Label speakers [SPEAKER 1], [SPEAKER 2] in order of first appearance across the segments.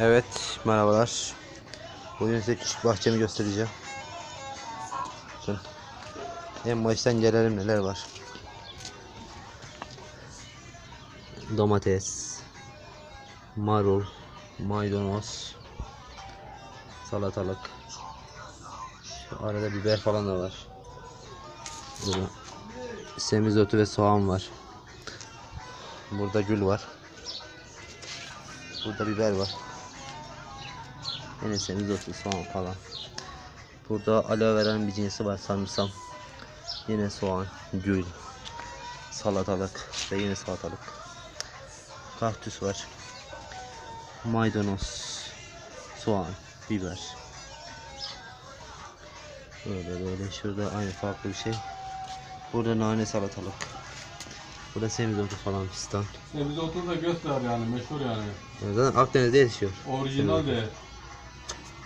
[SPEAKER 1] Evet merhabalar. Bugün size küçük bahçemi göstereceğim. Bakın. En baştan gelelim neler var. Domates, marul, maydanoz, salatalık. Şu arada biber falan da var. Burada semizotu ve soğan var. Burada gül var. Burada biber var. Yine semizotu, soğan falan. Burada aloe vera'nın bir cinsi var sanırsam. Yine soğan, gül, salatalık ve yine salatalık. Kaktüs var. Maydanoz, soğan, biber. Böyle böyle şurada aynı farklı bir şey. Burada nane salatalık. Burada semizotu falan fistan.
[SPEAKER 2] Semizotu da göster yani meşhur yani.
[SPEAKER 1] Zaten Akdeniz'de yetişiyor.
[SPEAKER 2] Orijinal de.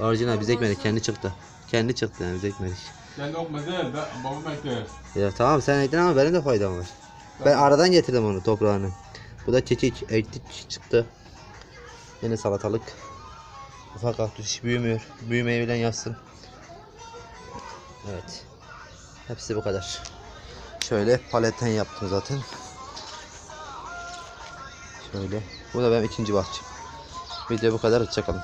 [SPEAKER 1] Orijinal biz ekmedik kendi çıktı. Kendi çıktı yani biz ekmedik.
[SPEAKER 2] Kendi ben, babam ekler.
[SPEAKER 1] Ya tamam sen ektin ama benim de faydam var. Ben aradan getirdim onu toprağını. Bu da çeçik ektik çıktı. Yine salatalık. Ufak kaktüs hiç büyümüyor. Büyümeyi bilen yazsın. Evet. Hepsi bu kadar. Şöyle paletten yaptım zaten. Şöyle. Bu da benim ikinci bahçem. Video bu kadar. Hoşçakalın.